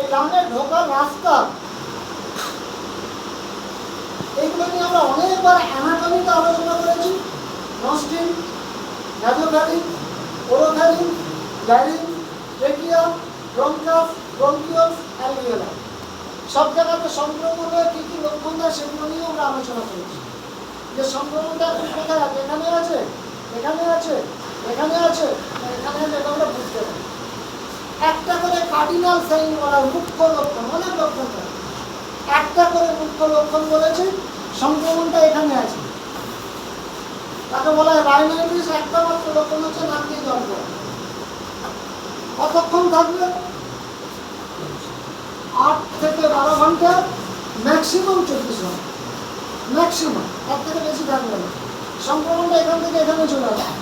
এই লাঙে ঢোকার রাস্তা। এইগুলো নিয়ে আমরা অনেকবার অ্যানাটমিতে আলোচনা করেছি। নস্টিন ন্যাজোভ্যালিন ওরোভ্যালিন গ্যারিন ট্রেকিয়া ব্রঙ্কাস ব্রঙ্কিওস অ্যালভিওলা সব জায়গাতে সংক্রমণের কী কী লক্ষণ দেয় সেগুলো নিয়েও আমরা আলোচনা করেছি। যে সংক্রমণটা এখন কোথায় এখানে আছে এখানে আছে এখানে আছে এখানে আছে, এটা আমরা বুঝতে পারি। একটা করে কার্ডিনাল সাইন বলা হয়, মুখ্য লক্ষণ অনেক লক্ষণ একটা করে মুখ্য লক্ষণ বলেছি সংক্রমণটা এখানে আছে। তাকে বলা হয় রাইনাইটিস একটা মাত্র লক্ষণ হচ্ছে নাক পড়া কতক্ষণ থাকবে? আট থেকে বারো ঘণ্টা ম্যাক্সিমাম চব্বিশ ঘণ্টা। ম্যাক্সিমাম তার থেকে বেশি থাকবে না। সংক্রমণটা এখান থেকে এখানে চলে আসবে।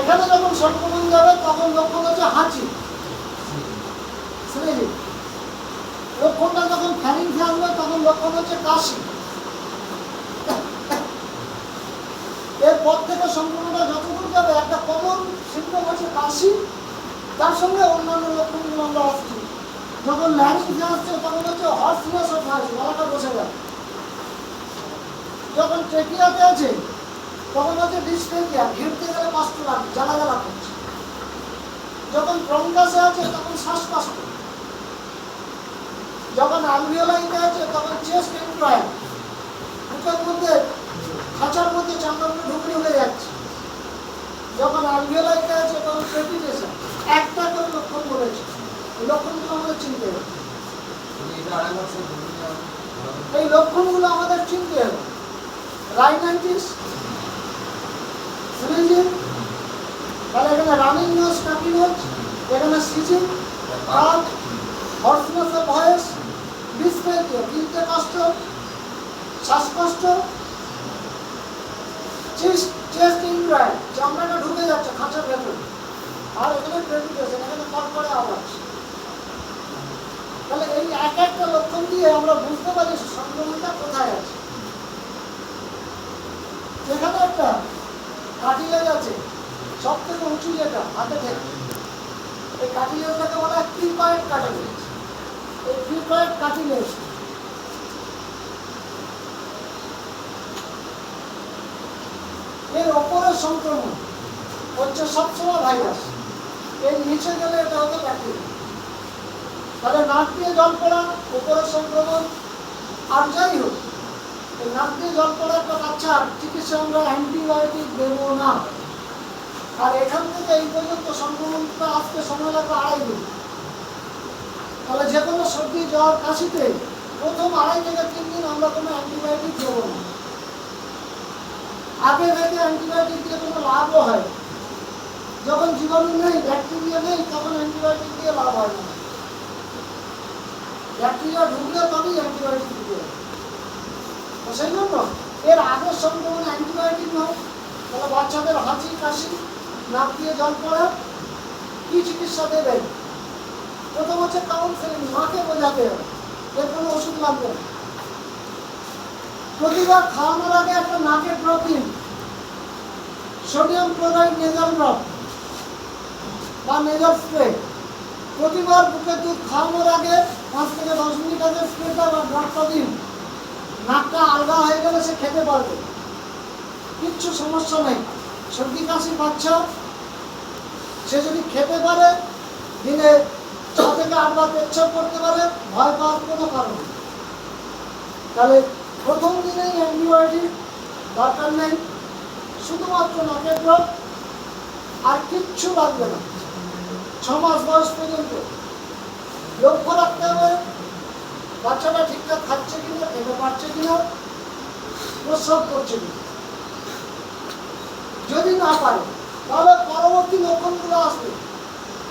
এখানে যখন সংক্রমণ যাবে তখন লক্ষণ হচ্ছে হাঁচি। লক্ষণটা যখন ফ্যানিংসে আসবে, তখন লক্ষণ হচ্ছে কাশি। এরপর থেকে সংক্রমণটা যতদূর যাবে, একটা কমন সিমটম হচ্ছে কাশি। তার সঙ্গে অন্যান্য লক্ষণগুলো আমরা আসছি যখন ল্যারিংসে আসছে, তখন হচ্ছে হর্সনেস অফ ভয়েস গলাটা বসে যায়। যখন ট্রেকিয়াতে আছে তখন হচ্ছে ডিস্টেন্সিয়া ঘিরতে গেলে কষ্ট লাগে জ্বালা জ্বালা করছে। যখন ব্রঙ্কাসে আছে, তখন শ্বাসকষ্ট যখন আলভিওলাইতে আছে, তখন চেস্ট এন্ট্রয়াল বুকের মধ্যে, খাঁচার মধ্যে চামড়াগুলো ঢুকে ঢুকে যাচ্ছে। যখন আলভিওলাইতে আছে, তখন ক্রেপিটেশন একটা করে লক্ষণ বলেছে। লক্ষণগুলো আমাদের চিনতে হবে। এই লক্ষণগুলো আমাদের চিনতে হবে। রাইনাইটিস সিরিঞ্জিন তাহলে এখানে রানিং নোজ কাপি নোজ এখানে সিজিং কাপ হর্সনেস অফ ভয়েস ডিসপেন্সিয়া গিলতে কষ্ট, শ্বাসকষ্ট চেস্ট ইনড্রাইভ চামড়াটা ঢুকে যাচ্ছে খাঁচার ভেতরে। আর এখানে ক্রেপিটেশন এখানে কড়কড়ে আওয়াজ। তাহলে এই এক একটা লক্ষণ দিয়ে আমরা বুঝতে পারি সংক্রমণটা কোথায় আছে। যেখানে একটা কাটিলেজ আছে সব থেকে উঁচু যেটা, হাতে থেকে। এই কাটিলেজটাকে বলা হয় ক্রিকয়েড কাটিলেজ এই ক্রিকয়েড কাটিলেজ এর ওপরের সংক্রমণ হচ্ছে সবসময় ভাইরাস। এর নিচে গেলে এটা হতো ব্যাকটেরিয়া তাহলে নাক দিয়ে জল পড়া উপরের সংক্রমণ। আর যাই হোক এই জল পড়া একটা বাচ্চার চিকিৎসা আমরা অ্যান্টিবায়োটিক দেবো না। আর এখান থেকে এই পর্যন্ত সংক্রমণটা আসতে সময় লাগবে আড়াই দিন। তাহলে যে কোনো সর্দি জ্বর কাশিতে প্রথম আড়াই থেকে তিন দিন আমরা কোনো অ্যান্টিবায়োটিক দেবো না। আগে থেকে অ্যান্টিবায়োটিক দিয়ে কোনো লাভও হয়। যখন জীবাণু নেই, ব্যাকটেরিয়া নেই, তখন অ্যান্টিবায়োটিক দিয়ে লাভ হয় না। ব্যাকটেরিয়া ঢুকলে তবেই অ্যান্টিবায়োটিক দিতে তো সেই জন্য এর আগের সংক্রমণ অ্যান্টিবায়োটিক নয় তাহলে বাচ্চাদের হাঁচি, কাশি, নাক দিয়ে জল পড়া, কি চিকিৎসা দেবেন? প্রথম হচ্ছে কাউন্সেলিং মাকে বোঝাতে হবে। এর কোনো ওষুধ লাগবে প্রতিবার খাওয়ানোর আগে একটা নাকের dropping sodium chloride nasal drop বা নেজাল স্প্রে প্রতিবার বুকের দুধ খাওয়ানোর আগে পাঁচ থেকে দশ মিনিট আগে স্প্রেটা বা ড্রপটা দিন। নাকটা আলগা হয়ে গেলে সে খেতে পারবে কিচ্ছু সমস্যা নেই। সর্দি কাশি বাচ্চা সে যদি খেতে পারে, দিনে ছ থেকে আটবার পেচ্ছাপ করতে পারে, ভয় পাওয়ার কোনো কারণ তাহলে প্রথম দিনেই অ্যান্টিবায়োটিক দরকার নেই। শুধুমাত্র নাকের ড্রপ আর কিচ্ছু লাগবে না। ছ মাস বয়স পর্যন্ত। লক্ষ্য রাখতে হবে বাচ্চাটা ঠিকঠাক খাচ্ছে কিনা খেতে পারছে কিনা প্রস্রাব করছে কিনা। যদি না পারে, তাহলে পরবর্তী লক্ষণগুলো আসবে।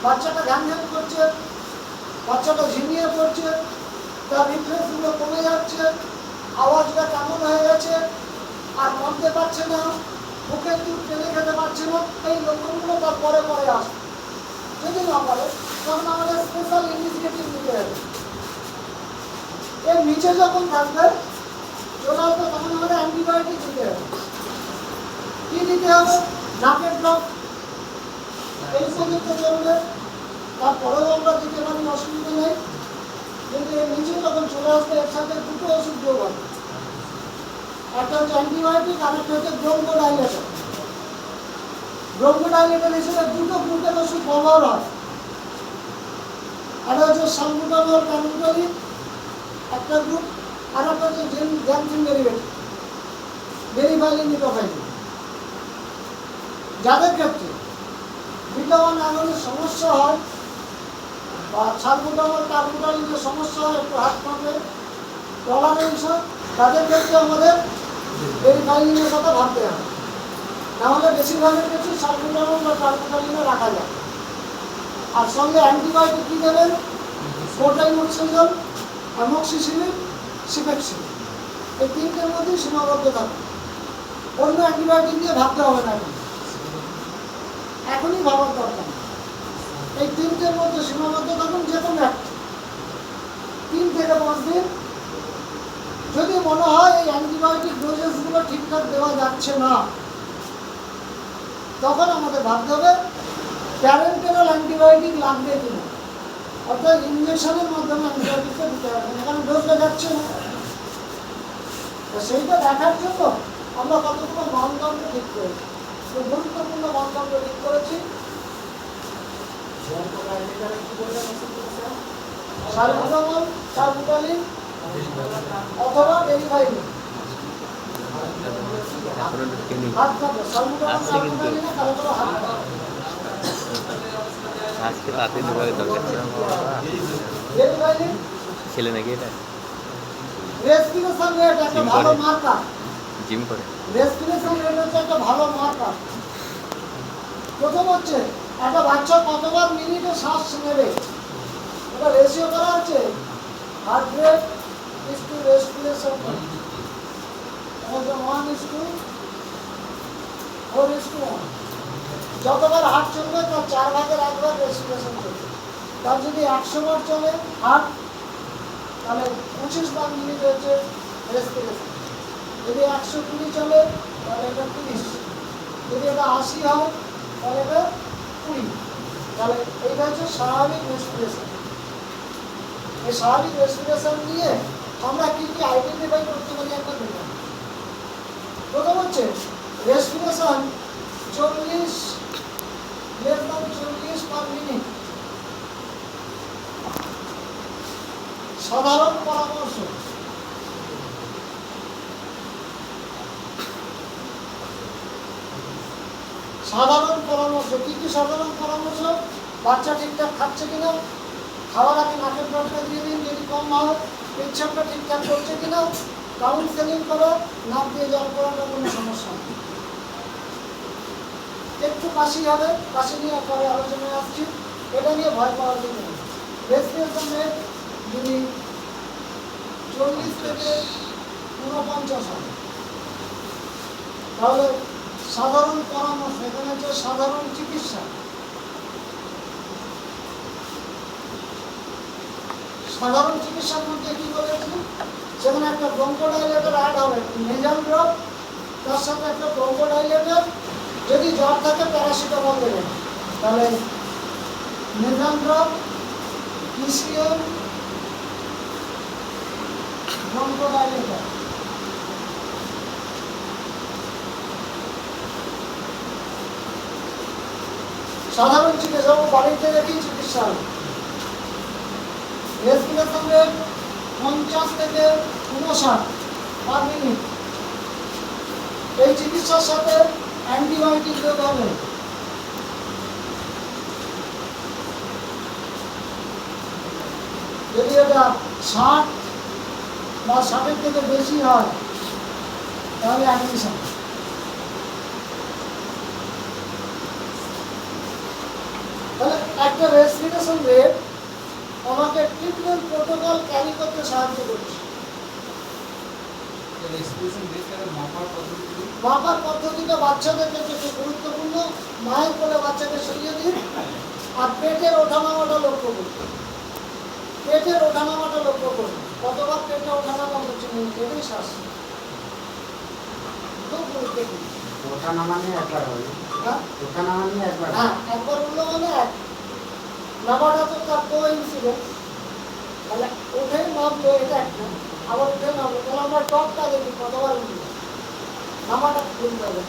বাচ্চাটা ঘ্যান ঘ্যান করছে, বাচ্চাটা ঝিমিয়ে পড়ছে, তার রিফ্লেক্সগুলো কমে যাচ্ছে, আওয়াজটা কেমন হয়ে গেছে, আর মনতে পারছে না মুখের দুধ টেনে খেতে পারছে না, এই লক্ষণগুলো তার পরে পরে আসবে। যদি না পারে তখন আমাদের স্পেশাল ইনিশিয়েটিভ নিতে হবে এর নিচে যখন থাকবে চলে আসবে তখন আমাদের অ্যান্টিবায়োটিক দিতে হবে। কি দিতে হবে? নাকের ড্রপ এই পর্যন্ত চলবে তারপরেও আমরা দিতে পারি, অসুবিধা নেই। কিন্তু এর নিচে যখন চলে আসবে এর সাথে দুটো ওষুধ যোগ হবে একটা হচ্ছে অ্যান্টিবায়োটিক আর একটা হচ্ছে ব্রঙ্কোডাইলেটর ব্রঙ্কোডাইলেটর হিসেবে দুটো গ্রুপের ওষুধ ব্যবহার হয়। একটা হচ্ছে সালবুটামল ক্যামিক্যালি একটা গ্রুপ আর একটা হচ্ছে ডেরিভেটিভ নিটোফাইলিং যাদের ক্ষেত্রে বিটামান আঙুলের সমস্যা হয় বা সালবুটামল কার্বুটালিনের সমস্যা হয়, একটু হাত পাবে টলারেন্স তাদের ক্ষেত্রে আমাদের ভেরিফাইলিংয়ের কথা ভাবতে হবে। নাহলে বেশিরভাগের ক্ষেত্রে সালবুটামল বা কার্বুটালিনে রাখা যায়। আর সঙ্গে অ্যান্টিবায়োটিক কী দেবেন? কোটাইমোক্সিজল অ্যামোক্সিসিলিন সিপেক্সিন এই তিনটের মধ্যেই সীমাবদ্ধ থাকবে। অন্য অ্যান্টিবায়োটিক দিয়ে ভাবতে হবে না এখন এখনই ভাবার দরকার। এই তিনটের মধ্যে সীমাবদ্ধ থাকুন যে কোনো তিন থেকে পাঁচ দিন, যদি মনে হয় এই অ্যান্টিবায়োটিক ডোজেসগুলো ঠিকঠাক দেওয়া যাচ্ছে না, তখন আমাদের ভাবতে হবে প্যারেন্টেরাল অ্যান্টিবায়োটিক লাগবে কিনা? অর্থাৎ ইঞ্জেকশনের মাধ্যমে অ্যান্টিবায়োটিকটা দিতে হবে না কারণ ডোজটা যাচ্ছে না। তো সেইটা দেখার জন্য আমরা কতগুলো মানদণ্ড ঠিক করেছি? তো গুরুত্বপূর্ণ মানদণ্ড ঠিক করেছি। সালবুটালিন অথবা হাত কারও কারও রাতে ঢোকার দরকার ছেলে নাকি এটা? একটা বাচ্চা কতবার মিনিটে শ্বাস নেবে? এটা রেশিও আছে। Heart rate is to respiration one is to four one যতবার হার্ট চলবে, তার চার ভাগের একবার রেসপিরেশন চলবে। তার যদি একশো বার চলে হার্ট তাহলে পঁচিশ বার মিনিট হচ্ছে রেসপিরেশন যদি একশো কুড়ি চলে, তাহলে এটা তিরিশ। যদি এটা আশি হয়, তাহলে এটা কুড়ি। তাহলে এইটা হচ্ছে স্বাভাবিক রেসপিরেশন এই স্বাভাবিক রেসপিরেশন নিয়ে আমরা কি কি আইডেন্টিফাই করতে পারি একটা প্রথম হচ্ছে রেসপিরেশন চল্লিশ লেস দ্যান চল্লিশ পার মিনিট সাধারণ পরামর্শ সাধারণ পরামর্শ কি কি সাধারণ পরামর্শ, বাচ্চা ঠিকঠাক খাচ্ছে কিনা, খাওয়ার আগে নাকের ড্রপটা দিয়ে দিন, যদি কম হয়, পেচ্ছাপটা ঠিকঠাক করছে কিনা কাউন্সেলিং করো, নাক দিয়ে জল করাটা কোনো সমস্যা নেই। একটু কাশি হবে কাশি নিয়ে পরে আলোচনায় আসছি। এটা নিয়ে ভয় পাওয়ার জন্য নেই। রেসপিরেশন রেট যদি চল্লিশ থেকে ঊনপঞ্চাশ হবে তাহলে সাধারণ পরামর্শ, এখানে হচ্ছে সাধারণ চিকিৎসা। সাধারণ চিকিৎসার মধ্যে কি বলেছি সেখানে একটা ব্রঙ্কোডাইলেটর অ্যাড হবে নেজাল ড্রপ তার সাথে একটা ব্রঙ্কোডাইলেটর যদি জ্বর থাকে প্যারাসিটামল দেবেন তাহলে নেজাল ড্রপ পিসিএম ব্রঙ্কোডাইলেটর সাধারণ চিকিৎসা ও বাড়িতে রেখেই চিকিৎসা রেসপিরেশন পঞ্চাশ থেকে উনষাট পার মিনিট। এই চিকিৎসার সাথে অ্যান্টিবায়োটিক দিতে হবে। যদি এটা ষাট বা ষাটের থেকে বেশি হয়, তাহলে অ্যাডমিশন তাহলে একটা রেসপিরেশন রেট আমাকে ট্রিটমেন্ট প্রোটোকল ক্যারি করতে সাহায্য করছে। মাপার পদ্ধতি মাপার পদ্ধতিটা বাচ্চাদের ক্ষেত্রে গুরুত্বপূর্ণ মায়ের কোলে বাচ্চাকে সরিয়ে দিন আর পেটের ওঠানামাটা লক্ষ্য করুন। পেটের ওঠানামাটা লক্ষ্য করুন। কতবার পেটটা ওঠানামা হচ্ছে পেটেই শ্বাস। খুব গুরুত্বপূর্ণ। ওঠা নামা নিয়ে একবার হ্যাঁ? ওঠা নিয়ে একবার হ্যাঁ একবার উঠল মানে এক নামাটা তো তার কো ছিল তাহলে উঠে নামলো এটা একটা। আবার উঠে নামলো তাহলে আমরা টপটা দেখি, কতবার নামাটা খুলতে হবে।